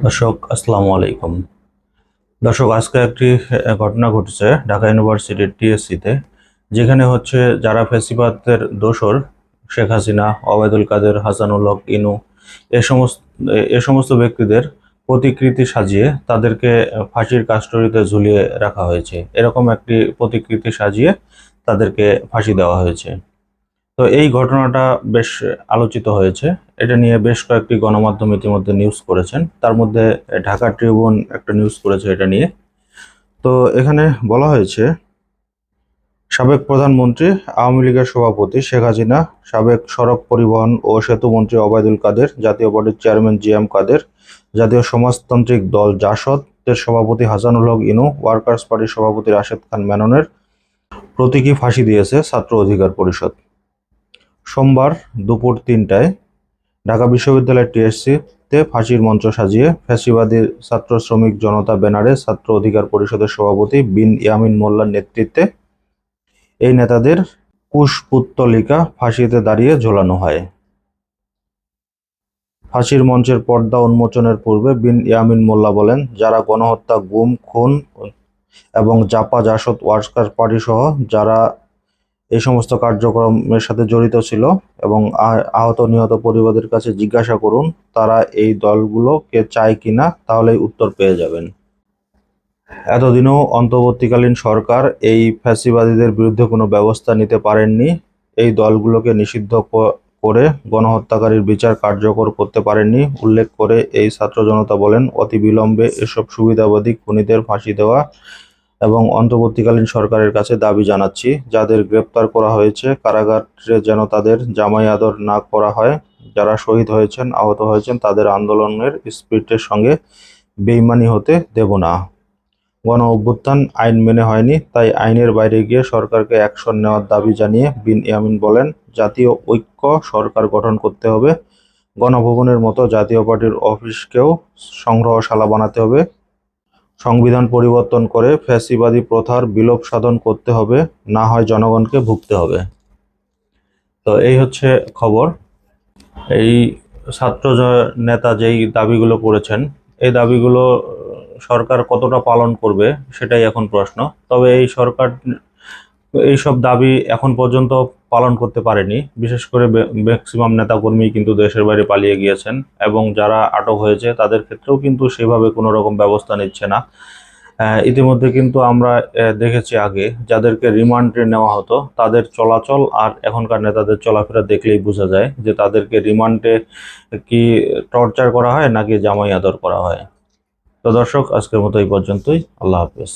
দর্শক, আসসালামু আলাইকুম। দর্শক, আজকে একটি ঘটনা ঘটেছে ঢাকা ইউনিভার্সিটির টিএসসিতে, যেখানে হচ্ছে যারা ফেসিবাদের দোসর শেখ হাসিনা, ওবায়দুল কাদের, হাসানুল ইনু, এ সমস্ত এ সমস্ত ব্যক্তিদের প্রতিকৃতি সাজিয়ে তাদেরকে ফাঁসির কাস্টরিতে ঝুলিয়ে রাখা হয়েছে। এরকম একটি প্রতিকৃতি সাজিয়ে তাদেরকে ফাঁসি দেওয়া হয়েছে। তো এই ঘটনাটা বেশ আলোচিত হয়েছে। এটা নিয়ে বেশ কয়েকটি গণমাধ্যম ইতিমধ্যে নিউজ করেছেন। তার মধ্যে ঢাকা ট্রিবিউন একটা নিউজ করেছে এটা নিয়ে। তো এখানে বলা হয়েছে, সাবেক প্রধানমন্ত্রী, আওয়ামী লীগের সভাপতি শেখ হাসিনা, সাবেক সড়ক পরিবহন ও সেতু মন্ত্রী ওবায়দুল কাদের, জাতীয় পার্টির চেয়ারম্যান জি এম কাদের, জাতীয় সমাজতান্ত্রিক দল জাসদের সভাপতি হাসানুল হক ইনু ওয়ার্কার্স পার্টির সভাপতি রাশেদ খান মেননের প্রতীকী ফাঁসি দিয়েছে ছাত্র অধিকার পরিষদ। সোমবার দুপুর তিনটায় ঢাকা বিশ্ববিদ্যালয়ের টিএসসিতে ফাঁসির মঞ্চ সাজিয়ে ফ্যাসিবাদী ছাত্র শ্রমিক জনতা ব্যানারে ছাত্র অধিকার পরিষদের সভাপতি বিন ইয়ামিন মোল্লার নেতৃত্বে এই নেতাদের কুশপুত্তলিকা ফাঁসিতে দাঁড়িয়ে ঝোলানো হয়। ফাঁসির মঞ্চের পর্দা উন্মোচনের পূর্বে বিন ইয়ামিন মোল্লা বলেন, যারা গণহত্যা, গুম, খুন এবং জাপা জাসদ ওয়ার্কার পার্টি সহ যারা এই সমস্ত কার্যক্রমের সাথে জড়িত ছিল এবং আহ- আহত নিহত পরিবারের কাছে জিজ্ঞাসা করুন, তারা এই দলগুলোকে চায় কিনা, তাহলেই উত্তর পেয়ে যাবেন। এতদিনও অন্তর্বর্তীকালীন সরকার এই ফ্যাসিবাদীদের বিরুদ্ধে কোনো ব্যবস্থা নিতে পারেননি। এই দলগুলোকে নিষিদ্ধ করে গণহত্যাকারীর বিচার কার্যকর করতে পারেননি। উল্লেখ করে এই ছাত্র জনতা বলেন, অতি বিলম্বে এসব সুবিধাবাদী খুনিদের ফাঁসি দেওয়া এবং অন্তর্বর্তীকালীন সরকারের কাছে দাবি জানাচ্ছি, যাদের গ্রেপ্তার করা হয়েছে, কারাগারে যেন তাদের জামাই আদর না করা হয়, যারা শহীদ হয়েছেন, আহত হয়েছেন, তাদের আন্দোলনের স্পিরিটের সঙ্গে বেইমানি হতে দেব না। গণ অভ্যুত্থান আইন মেনে হয়নি, তাই আইনের বাইরে গিয়ে সরকারকে অ্যাকশন নেওয়ার দাবি জানিয়ে বিন ইয়ামিন বলেন, জাতীয় ঐক্য সরকার গঠন করতে হবে, গণভবনের মতো জাতীয় পার্টির অফিসকেও সংগ্রহশালা বানাতে হবে সংবিধান পরিবর্তন করে ফ্যাসিবাদী প্রথার বিলোপ সাধন করতে হবে, না হয় জনগণকে ভুগতে হবে। তো এই হচ্ছে খবর। এই ছাত্র নেতা যেই দাবিগুলো করেছেন, এই দাবিগুলো সরকার কতটা পালন করবে সেটাই এখন প্রশ্ন। তবে এই সরকার এইসব দাবি এখন পর্যন্ত পালন করতে পারেনি। বিশেষ করে ম্যাক্সিমাম নেতাকর্মী কিন্তু দেশের বাইরে পালিয়ে গিয়েছেন এবং যারা আটক হয়েছে তাদের ক্ষেত্রেও কিন্তু সেভাবে কোনো রকম ব্যবস্থা নিচ্ছে না। ইতিমধ্যে কিন্তু আমরা দেখেছি আগে যাদেরকে রিমান্ডে নেওয়া হতো, তাদের চলাচল আর এখনকার নেতাদের চলাফেরা দেখলেই বোঝা যায় যে তাদেরকে রিমান্ডে কি টর্চার করা হয় নাকি জামাই আদর করা হয়। তো দর্শক, আজকের মতো এই পর্যন্তই। আল্লাহ হাফেজ।